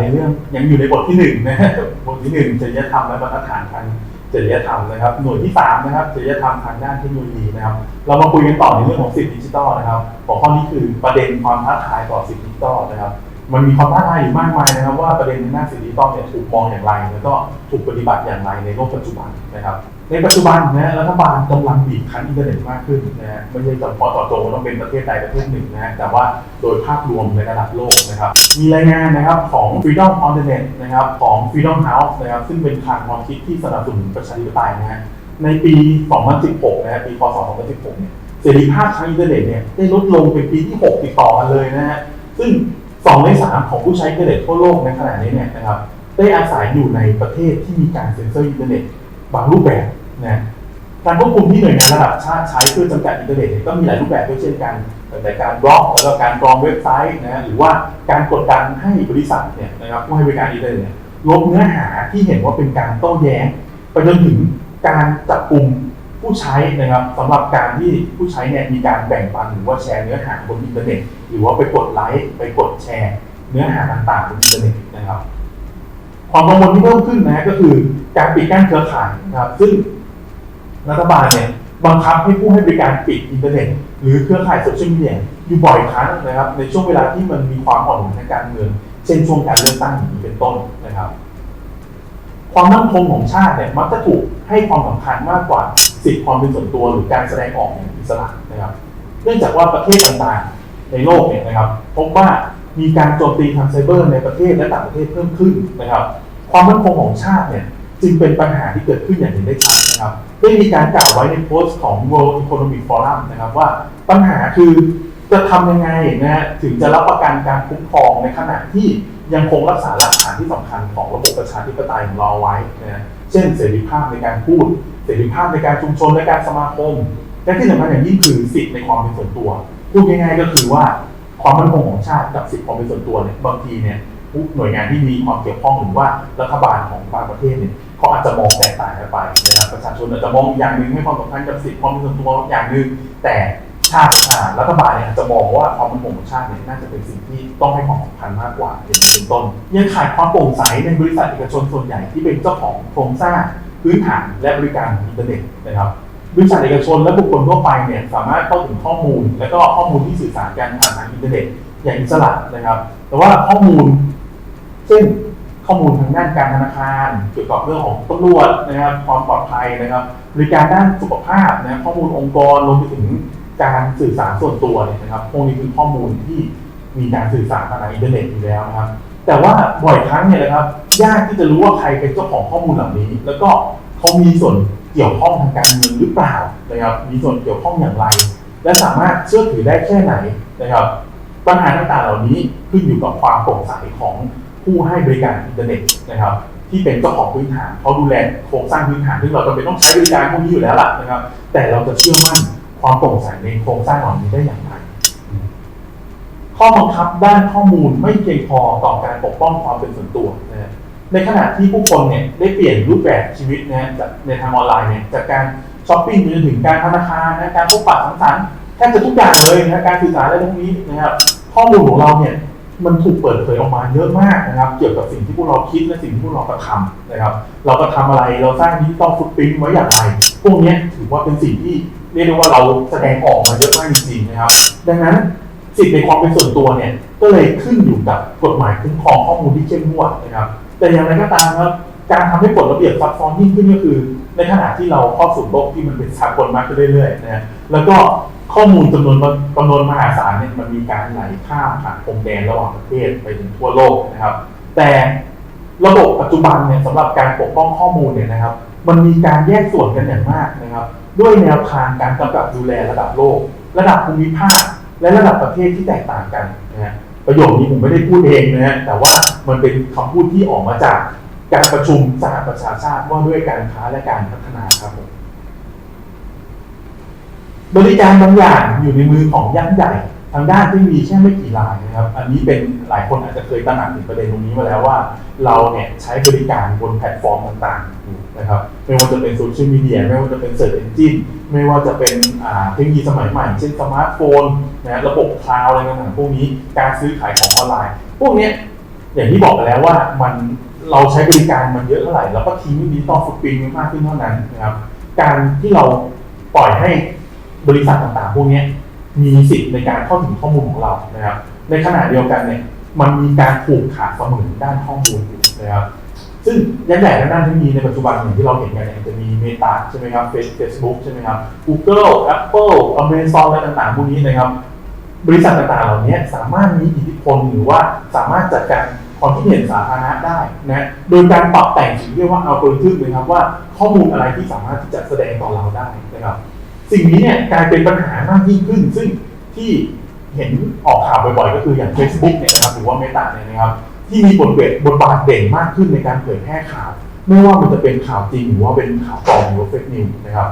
ในเรื่องยังอยู่ในบทที่หนึ่งนะบทที่หนึ่งจริยธรรมและบรรฐานทางจริยธรรมนะครับ หน่วยที่สามนะครับจริยธรรมทางด้านเทคโนโลยีนะครับ เรามาคุยกันต่อในเรื่องของสิทธิดิจิทัลนะครับหัวข้อนี้คือประเด็นความท้าทายต่อสิทธิดิจิทัลนะครับ มันมีความท้าทายอยู่มากมายนะครับ ว่าประเด็นในด้านสิทธิดิจิทัลเนี่ยถูกมองอย่างไร แล้วก็ถูกปฏิบัติอย่างไรในโลกปัจจุบันนะครับ ในปัจจุบันนะรัฐบาลกำลังบีบคั้นอินเทอร์เน็ตมากขึ้นนะไม่ใช่เฉพาะเจาะจงว่าต้องเป็นประเทศใดประเทศหนึ่งนะฮะแต่ว่าโดยภาพรวมในระดับโลกนะครับ มีรายงานนะครับของ Freedom on the Net นะครับของ Freedom House นะครับซึ่งเป็นทางความคิดที่สนับสนุนประชาธิปไตยนะฮะในปี 2016 นะฮะปีพศ 2016 เนี่ยเสรีภาพทางอินเทอร์เน็ตเนี่ยได้ลดลงเป็นปีที่ 6 ติดต่อกันเลยนะฮะซึ่ง2ใน3ของผู้ใช้อินเทอร์เน็ตทั่วโลกในขณะนี้เนี่ยนะครับได้อาศัยอยู่ในประเทศที่มีการเซ็นเซอร์อินเทอร์เน็ตบางรูปแบบ นะการควบคุมที่หน่วยงานระดับชาติใช้เพื่อจำกัดอินเทอร์เน็ตก็มีหลายรูปแบบด้วยเช่นกันแต่การบล็อกแล้วก็การกรองเว็บไซต์นะหรือว่าการกดดันให้บริษัทเนี่ยนะครับผู้ให้บริการอินเทอร์เน็ตเนี่ยลบเนื้อหาที่เห็นว่าเป็นการโต้แย้งไปจนถึงการจับกลุ่มผู้ใช้นะครับสำหรับการที่ผู้ใช้เนี่ยมีการแบ่งปันหรือว่าแชร์เนื้อหาบนอินเทอร์เน็ตหรือว่าไปกดไลค์ไปกดแชร์ เนื้อหาต่างๆบนอินเทอร์เน็ตนะครับ ความกังวลที่เพิ่มขึ้นนะก็คือการปิดกั้นเครือข่ายนะครับซึ่ง รัฐบาลเนี่ยบังคับให้ผู้ให้บริการปิดอินเทอร์เน็ตหรือเครือข่ายโซเชียลมีเดียอยู่บ่อยครั้งนะครับในช่วงเวลาที่มันมีความอ่อนไหวทางการเมืองเช่นช่วงการเลือกตั้งอย่างนี้เป็นต้นนะครับ ความมั่นคงของชาติเนี่ยมักจะถูกให้ความสำคัญมากกว่าสิทธิความเป็นส่วนตัวหรือการแสดงออกอย่างอิสระนะครับ เนื่องจากว่าประเทศต่างๆในโลกเนี่ยนะครับพบว่ามีการโจมตีทางไซเบอร์ในประเทศและต่างประเทศเพิ่มขึ้นนะครับ ความมั่นคงของชาติเนี่ย จึงเป็นปัญหาที่เกิดขึ้นอย่างเห็นได้ชัดนะครับได้มีการกล่าวไว้ในโพสต์ของ World Economic Forum นะครับว่าปัญหาคือจะทำยังไงนะฮะถึงจะรับประกันการคุ้มครองในขณะที่ยังคงรักษาหลักฐานที่สำคัญของระบบประชาธิปไตยของเราไว้นะเช่นเสรีภาพในการพูด เสรีภาพในการชุมชนในการสมาคม และที่สำคัญอย่างยิ่งคือสิทธิในความเป็นส่วนตัวพูดง่ายๆก็คือว่าความมั่นคงของชาติกับสิทธิความเป็นส่วนตัวเนี่ยบางทีเนี่ย ผู้หน่วยงานที่มีความเกี่ยวข้องหรือว่ารัฐบาลของบางประเทศเนี่ยเขาอาจจะมองแตกต่างกันไปนะครับประชาชนอาจจะมองอย่างหนึ่งให้ความสำคัญกับสิทธิความเป็นส่วนตัวอย่างหนึ่งแต่ชาติอ่ารัฐบาลเนี่ยอาจจะมองว่าความมั่นคงของชาติเนี่ยน่าจะเป็นสิ่งที่ต้องให้ความสำคัญมากกว่าอย่างนี้เป็นต้น ยังขาดความโปร่งใสในบริษัทเอกชนส่วนใหญ่ที่เป็นเจ้าของโครงสร้างพื้นฐานและบริการของอินเทอร์เน็ตนะครับบริษัทเอกชนและบุคคลทั่วไปเนี่ยสามารถเข้าถึงข้อมูล และก็ข้อมูลที่สื่อสารกันผ่านทางอินเทอร์เน็ตอย่างอิสระนะครับ แต่ว่าข้อมูล เช่นข้อมูลทางด้านการธนาคารเกี่ยวกับเรื่องของตำรวจนะครับความปลอดภัยนะครับบริการด้านสุขภาพนะข้อมูลองค์กรรวมไปถึงการสื่อสารส่วนตัวเนี่ยนะครับพวกนี้คือข้อมูลที่มีการสื่อสารผ่านทางอินเทอร์เน็ตอยู่แล้วนะครับ แต่ว่าบ่อยครั้งเนี่ยนะครับยากที่จะรู้ว่าใครเป็นเจ้าของข้อมูลเหล่านี้ แล้วก็เขามีส่วนเกี่ยวข้องทางการเมืองหรือเปล่านะครับ มีส่วนเกี่ยวข้องอย่างไร และสามารถเชื่อถือได้แค่ไหนนะครับ ปัญหาต่างๆเหล่านี้ขึ้นอยู่กับความโปร่งใสของ ผู้ให้บริการอินเทอร์เน็ตนะครับ ที่เป็นเจ้าของพื้นฐานเขาดูแลโครงสร้างพื้นฐานซึ่งเราจำเป็นต้องใช้บริการพวกนี้อยู่แล้วล่ะนะครับ แต่เราจะเชื่อมั่นความโปร่งใสในโครงสร้างเหล่านี้ได้อย่างไรข้อบังคับด้านข้อมูลไม่เพียงพอต่อการปกป้องความเป็นส่วนตัวนะในขณะที่ผู้คนเนี่ยได้เปลี่ยนรูปแบบชีวิตนะฮะจากในทางออนไลน์เนี่ยจากการช้อปปิ้งไปจนถึงการธนาคารนะการพบปะสังสรรค์แทบจะทุกอย่างเลยนะการสื่อสารอะไรพวกนี้นะครับข้อมูลของเราเนี่ย มันถูกเปิดเผยออกมาเยอะมากนะครับ เกี่ยวกับสิ่งที่พวกเราคิดและสิ่งที่พวกเรากระทำนะครับ เรากระทำอะไรเราสร้างดิจิตอลฟุตปิ้งไว้อย่างไร พวกนี้ถือว่าเป็นสิ่งที่เรียกได้ว่าเราแสดงออกมาเยอะมากจริงๆนะครับ ดังนั้นสิทธิในความเป็นส่วนตัวเนี่ยก็เลยขึ้นอยู่กับกฎหมายคุ้มครองข้อมูลที่เข้มงวดนะครับ แต่อย่างไรก็ตามครับ การทำให้กฎระเบียบซับซ้อนยิ่งขึ้นก็คือ ในขณะที่เราเข้าสู่โลกที่มันเป็นสากลมากขึ้นเรื่อยๆนะฮะแล้วก็ข้อมูลจำนวนจำนวนมหาศาลเนี่ยมันมีการไหลข้ามผ่านพรมแดนระหว่างประเทศไปถึงทั่วโลกนะครับ แต่ระบบปัจจุบันเนี่ยสำหรับการปกป้องข้อมูลเนี่ยนะครับ มันมีการแยกส่วนกันอย่างมากนะครับ ด้วยแนวทางการกำกับดูแลระดับโลก ระดับภูมิภาค และระดับประเทศที่แตกต่างกันนะฮะประโยคนี้ผมไม่ได้พูดเองนะฮะแต่ว่ามันเป็นคำพูดที่ออกมาจาก การประชุมสหประชาชาติว่าด้วยการค้าและการพัฒนาครับผมบริการบางอย่างอยู่ในมือของยักษ์ใหญ่ทางด้านที่มีแค่ไม่กี่รายนะครับ อันนี้เป็นหลายคนอาจจะเคยตระหนักถึงประเด็นตรงนี้มาแล้วว่า เราเนี่ยใช้บริการบนแพลตฟอร์มต่างๆนะครับไม่ว่าจะเป็นโซเชียลมีเดียไม่ว่าจะเป็นเซิร์ชเอนจินไม่ว่าจะเป็นเทคโนโลยีสมัยใหม่ เช่นสมาร์ทโฟนนะระบบคลาวด์อะไรต่างๆพวกนี้การซื้อขายของออนไลน์ พวกนี้อย่างที่บอกไปแล้วว่ามัน เราใช้บริการมันเยอะเท่าไหร่แล้วก็ทิ้งดิจิตอลฟุตปรินต์มากขึ้นเท่านั้นนะครับ การที่เราปล่อยให้บริษัทต่างๆ พวกนี้มีสิทธิ์ในการเข้าถึงข้อมูลของเรานะครับ ในขณะเดียวกันเนี่ยมันมีการผูกขาดเสมือนด้านข้อมูลอยู่นะครับ ซึ่งยักษ์ใหญ่และด้านที่มีในปัจจุบันอย่างที่เราเห็นกันเนี่ยจะมีเมตาใช่ไหมครับเฟซบุ๊กใช่ไหมครับ Google Apple Amazon อะไรต่างๆ พวกนี้นะครับ บริษัทต่างๆ เหล่านี้สามารถมีอิทธิพลหรือว่าสามารถจัดการ ความคิดเห็นสาธารณะได้นะโดยการปรับแต่งสิ่งที่เรียกว่าอัลกอริทึมนะครับว่าข้อมูลอะไรที่สามารถที่จะแสดงต่อเราได้นะครับ สิ่งนี้เนี่ยกลายเป็นปัญหามากยิ่งขึ้น ซึ่งที่เห็นออกข่าวบ่อยๆ ก็คืออย่าง Facebook เนี่ยนะครับหรือว่าเมตาเนี่ยนะครับ ที่มีบทเบทบทบาทเด่นมากขึ้นในการเผยแพร่ข่าว ไม่ว่ามันจะเป็นข่าวจริงหรือว่าเป็นข่าวปลอมหรือว่าเฟกนิวนะครับ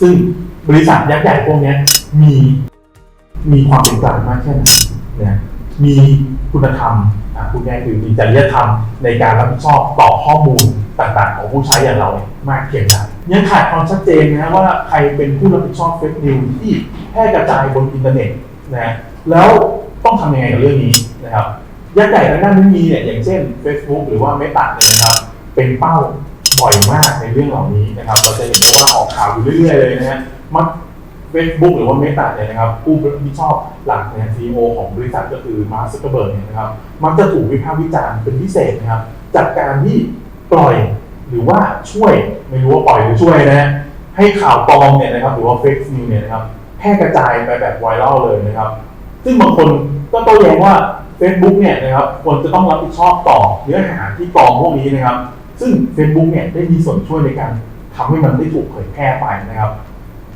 ซึ่งบริษัทยักษ์ใหญ่พวกนี้มีมีความเป็นกลางมากแค่ไหนนะมี คุณธรรมอะพูดง่คือมีจริยธรรมในการรับผิดชอบต่อข้อมูลต่างๆ ของผู้ใช้อย่างเราเมากเพียงใดยังขาดความชัดเจนนะว่าใครเป็นผู้รับผิดชอบเฟกนิวที่แพร่กระจายบนอินเทอร์เน็ตนะแล้วต้องทำยังไงกับเรื่องนี้นะครับยักษ์ใหญ่ทางด้านนี้มีเนี่ยอย่างเช่น Facebook หรือว่าเมตาเนี่ยนะครับเป็นเป้าบ่อยมากในเรื่องเหล่านี้นะครับ เราจะเห็นได้ว่าออกข่าวอยู่เรื่อยๆเลยนะฮะมัก Facebook หรือว่าเมตาเนี่ยนะครับผู้รับผิดชอบหลักเนี่ย CEO ของบริษัทก็คือมาร์คซักเกอร์เบิร์กเนี่ยนะครับมักจะถูกวิพากษ์วิจารณ์เป็นพิเศษนะครับจากการที่ปล่อยหรือว่าช่วยไม่รู้ว่าปล่อยหรือช่วยนะให้ข่าวปลอมเนี่ยนะครับหรือว่าเฟกซ์นิวเนี่ยนะครับแพร่กระจายไปแบบไวรัลเลยนะครับ ซึ่งบางคนก็โต้แย้งว่า Facebook เนี่ยนะครับควรจะต้องรับผิดชอบต่อเนื้อหาที่กรองพวกนี้นะครับ ซึ่ง Facebook เนี่ยได้มีส่วนช่วยในการทำให้มันได้ถูกเผยแพร่ไปนะครับ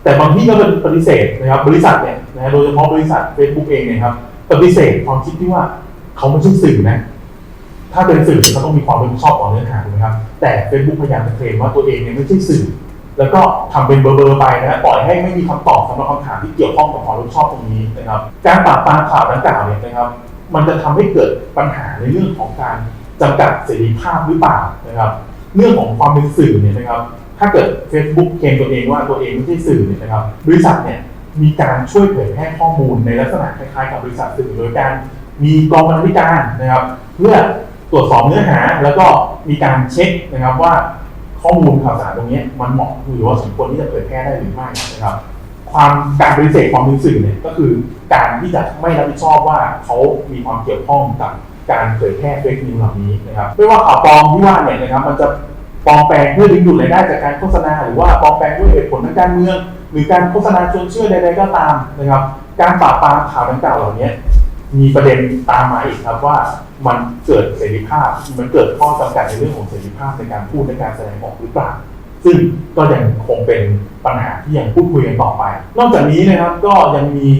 แต่บางที่ก็เป็นปฏิเสธนะครับบริษัทเนี่ยนะโดยเฉพาะบริษัท Facebook เองเนี่ยครับปฏิเสธความคิดที่ว่าเขาไม่ใช่สื่อนะ ถ้าเป็นสื่อเขาต้องมีความรับผิดชอบต่อเนื้อหาถูกไหมครับ แต่ Facebook พยายามจะเคลมว่าตัวเองเนี่ยไม่ใช่สื่อ แล้วก็ทำเป็นเบอร์ๆไปนะปล่อยให้ไม่มีคำตอบสำหรับคำถามที่เกี่ยวข้องกับความรับผิดชอบตรงนี้นะครับ การปราบปรามข่าวดังกล่าวเนี่ยนะครับ มันจะทำให้เกิดปัญหาในเรื่องของการจำกัดเสรีภาพหรือเปล่านะครับ เรื่องของความเป็นสื่อเนี่ยนะครับ ถ้าเกิด Facebook เคลมตัวเองว่าตัวเองไม่ใช่สื่อเนี่ยนะครับบริษัทเนี่ยมีการช่วยเผยแพร่ข้อมูลในลักษณะคล้ายๆกับบริษัทสื่อโดยการมีกองบรรณาธิการนะครับ เพื่อตรวจสอบเนื้อหาแล้วก็มีการเช็คนะครับว่าข้อมูลข่าวสารตรงนี้มันเหมาะหรือว่าสมควรที่จะเผยแพร่ได้หรือไม่นะครับ ความการปฏิเสธความเป็นสื่อเนี่ยก็คือการที่จะไม่รับผิดชอบว่าเขามีความเกี่ยวข้องกับการเผยแพร่เฟกนิวเหล่านี้นะครับไม่ว่าข่าวปลอมที่ว่าเนี่ยนะครับ มันจะ ปลอมแปลงเพื่อดึงดูดรายได้จากการโฆษณาหรือว่าปลอมแปลงด้วยเหตุผลทางการเมือง หรือการโฆษณาชวนเชื่อใดๆก็ตามนะครับ การปราบปรามข่าวดังกล่าวเหล่านี้มีประเด็นตามมาอีกครับว่ามันเกิดเสรีภาพ มันเกิดข้อจำกัดในเรื่องของเสรีภาพในการพูดในการแสดงออกหรือเปล่าซึ่งก็ยังคงเป็นปัญหาที่ยังพูดคุยกันต่อไป นอกจากนี้นะครับก็ยังมี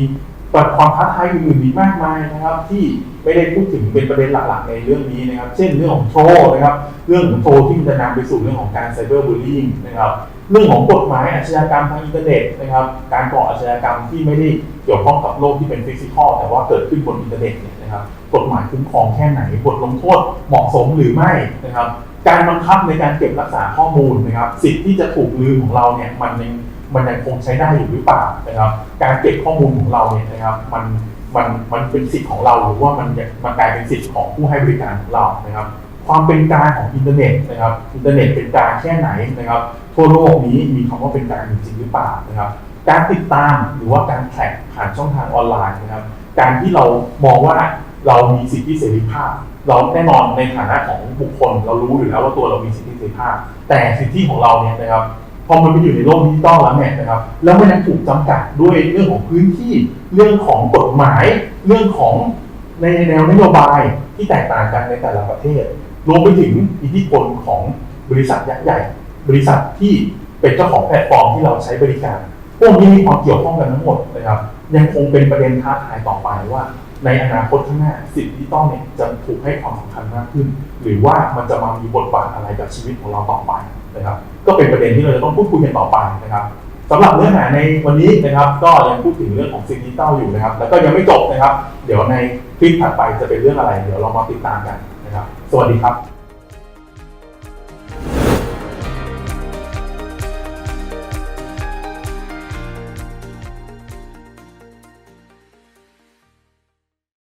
ความท้าทายอื่นๆอีกมากมายนะครับที่ ไม่ได้พูดถึงเป็นประเด็นหลักๆในเรื่องนี้นะครับ เช่นเรื่องของโทรนะครับ เรื่องของโทรที่มันจะนำไปสู่เรื่องของการไซเบอร์บูลลิงนะครับ เรื่องของกฎหมายอาชญากรรมทางอินเทอร์เน็ตนะครับ การก่ออาชญากรรมที่ไม่ได้เกี่ยวข้องกับโลกที่เป็นฟิสิกอลแต่ว่าเกิดขึ้นบนอินเทอร์เน็ตเนี่ยนะครับ กฎหมายคุ้มครองแค่ไหน บทลงโทษเหมาะสมหรือไม่นะครับ การบังคับในการเก็บรักษาข้อมูลนะครับ สิทธิ์ที่จะถูกลืมของเราเนี่ยมันยังมันยังคงใช้ได้อยู่หรือเปล่านะครับ การเก็บข้อมูลของเราเนี่ยนะครับ มัน มันมันเป็นสิทธิ์ของเราหรือว่ามันมันกลายเป็นสิทธิ์ของผู้ให้บริการของเรานะครับ ความเป็นกลางของอินเทอร์เน็ตนะครับอินเทอร์เน็ตเป็นกลางแค่ไหนนะครับ ทั่วโลกนี้มีคำว่าเป็นกลางจริงหรือเปล่านะครับ การติดตามหรือว่าการแท็กผ่านช่องทางออนไลน์นะครับ การที่เรามองว่าเรามีสิทธิเสรีภาพ เราแน่นอนในฐานะของบุคคล เรารู้อยู่แล้วว่าตัวเรามีสิทธิเสรีภาพ แต่สิทธิของเราเนี่ยนะครับ พอมันไปอยู่ในโลกดิจิตอลแล้วเนี่ยนะครับ แล้วมันยังถูกจำกัดด้วยเรื่องของพื้นที่ เรื่องของกฎหมาย เรื่องของในแนวนโยบายที่แตกต่างกันในแต่ละประเทศ รวมไปถึงอิทธิพลของบริษัทยักษ์ใหญ่ บริษัทที่เป็นเจ้าของแพลตฟอร์มที่เราใช้บริการ พวกนี้มีความเกี่ยวข้องกันทั้งหมดนะครับ ยังคงเป็นประเด็นท้าทายต่อไปว่า ในอนาคตข้างหน้าสิทธิดิจิตอลเนี่ยจะถูกให้ความสำคัญมากขึ้น หรือว่ามันจะมามีบทบาทอะไรกับชีวิตของเราต่อไป นะครับ ก็เป็นประเด็นที่เราจะต้องพูดคุยกันต่อไปนะครับสำหรับเนื้อหาในวันนี้นะครับ ก็ยังพูดถึงเรื่องของสิ่งดิจิตอลอยู่นะครับ แล้วก็ยังไม่จบนะครับ เดี๋ยวในคลิปถัดไปจะเป็นเรื่องอะไร เดี๋ยวเรามาติดตามกันนะครับ สวัสดีครับ